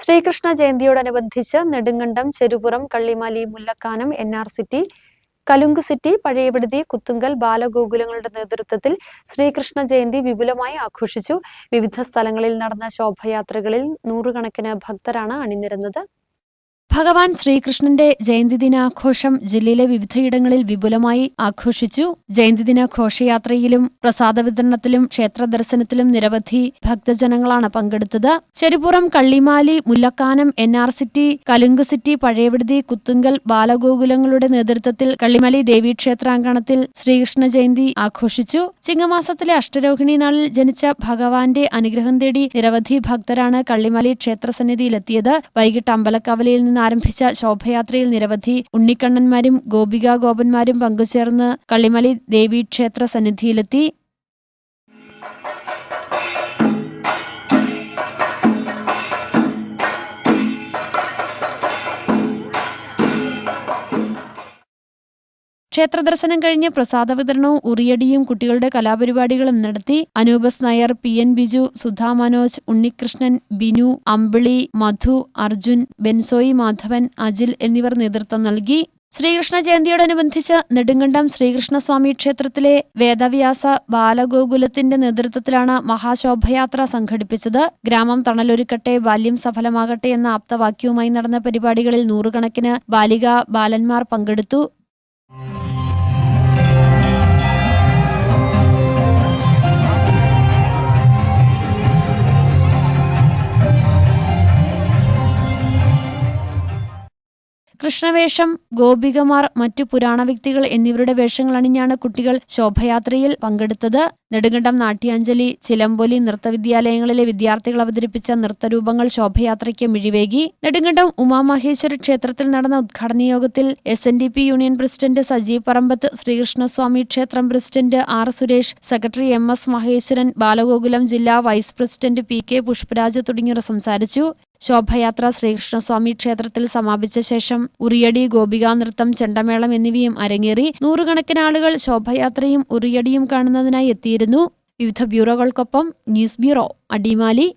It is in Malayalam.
Sreekrishna ജയന്തിയോടനുബന്ധിച്ച് Nedumkandam Cheruppuram Kallimali Mullakkanam N R city Kalunku city Pazhayaviduthi Kuthunkal ബാലഗോകുലങ്ങളുടെ നേതൃത്വത്തിൽ ശ്രീകൃഷ്ണ ജയന്തി വിപുലമായി ആഘോഷിച്ചു. വിവിധ സ്ഥലങ്ങളിൽ നടന്ന ശോഭയാത്രകളിൽ നൂറുകണക്കിന് ഭക്തരാണ് അണിനിരന്നത്. ഭഗവാൻ ശ്രീകൃഷ്ണന്റെ ജയന്തി ദിനാഘോഷം ജില്ലയിലെ വിവിധയിടങ്ങളിൽ വിപുലമായി ആഘോഷിച്ചു. ജയന്തി ദിനാഘോഷയാത്രയിലും പ്രസാദ വിതരണത്തിലും ക്ഷേത്ര ദർശനത്തിലും നിരവധി ഭക്തജനങ്ങളാണ് പങ്കെടുത്തത്. Sharipuram Kallimali Mullakkanam N R city Kalunku city Pazhayaviduthi Kuthunkal ബാലഗോകുലങ്ങളുടെ നേതൃത്വത്തിൽ കള്ളിമാലി ദേവീക്ഷേത്രാങ്കണത്തിൽ ശ്രീകൃഷ്ണ ജയന്തി ആഘോഷിച്ചു. ചിങ്ങമാസത്തിലെ അഷ്ടരോഹിണി നാളിൽ ജനിച്ച ഭഗവാന്റെ അനുഗ്രഹം തേടി നിരവധി ഭക്തരാണ് കള്ളിമാലി ക്ഷേത്രസന്നിധിയിലെത്തിയത്. വൈകിട്ട് അമ്പലക്കവലയിൽ നിന്ന് ആരംഭിച്ച ശോഭയാത്രയിൽ നിരവധി ഉണ്ണിക്കണ്ണന്മാരും ഗോപികാ ഗോപന്മാരും പങ്കുചേർന്ന് കള്ളിമലി ദേവീക്ഷേത്ര സന്നിധിയിലെത്തി ക്ഷേത്രദർശനം കഴിഞ്ഞ് പ്രസാദ വിതരണവും ഉറിയടിയും കുട്ടികളുടെ കലാപരിപാടികളും നടത്തി അനൂപസ് നായർ പി എൻ ബിജു സുധാ മനോജ് ഉണ്ണികൃഷ്ണൻ ബിനു അമ്പിളി മധു അർജുൻ ബെൻസോയി മാധവൻ അജിൽ എന്നിവർ നേതൃത്വം നൽകി. ശ്രീകൃഷ്ണ ജയന്തിയോടനുബന്ധിച്ച് നെടുങ്കണ്ടം ശ്രീകൃഷ്ണസ്വാമി ക്ഷേത്രത്തിലെ വേദവ്യാസ ബാലഗോകുലത്തിന്റെ നേതൃത്വത്തിലാണ് മഹാശോഭയാത്ര സംഘടിപ്പിച്ചത്. ഗ്രാമം തണലൊരുക്കട്ടെ ബാല്യം സഫലമാകട്ടെ എന്ന ആപ്തവാക്യവുമായി നടന്ന പരിപാടികളിൽ നൂറുകണക്കിന് ബാലിക ബാലന്മാർ പങ്കെടുത്തു. കൃഷ്ണവേഷം ഗോപികമാർ മറ്റു പുരാണ വ്യക്തികൾ എന്നിവരുടെ വേഷങ്ങൾ അണിഞ്ഞാണ് കുട്ടികൾ ശോഭയാത്രയിൽ പങ്കെടുത്തത്. നെടുങ്കണ്ടം നാട്യാഞ്ജലി ചിലമ്പൊലി നൃത്തവിദ്യാലയങ്ങളിലെ വിദ്യാർത്ഥികൾ അവതരിപ്പിച്ച നൃത്തരൂപങ്ങൾ ശോഭയാത്രയ്ക്ക് മിഴിവേകി. നെടുങ്കണ്ടം ഉമാമഹേശ്വര ക്ഷേത്രത്തിൽ നടന്ന ഉദ്ഘാടന യോഗത്തിൽ S N D P union president Sajeev Parambath Sreekrishnaswamy ക്ഷേത്രം president R Suresh secretary M S Maheshwaran Balagokulam ജില്ലാ vice president P K Pushparaj തുടങ്ങിയവർ സംസാരിച്ചു. ശോഭയാത്ര ശ്രീകൃഷ്ണസ്വാമി ക്ഷേത്രത്തിൽ സമാപിച്ച ശേഷം ഉറിയടി ഗോപികാനൃത്തം ചെണ്ടമേളം എന്നിവയും അരങ്ങേറി നൂറുകണക്കിന് ആളുകൾ ശോഭയാത്രയും ഉറിയടിയും കാണുന്നതിനായി എത്തിയിരുന്നു. വിവിധ ബ്യൂറോകൾക്കൊപ്പം ന്യൂസ് ബ്യൂറോ അടിമാലി.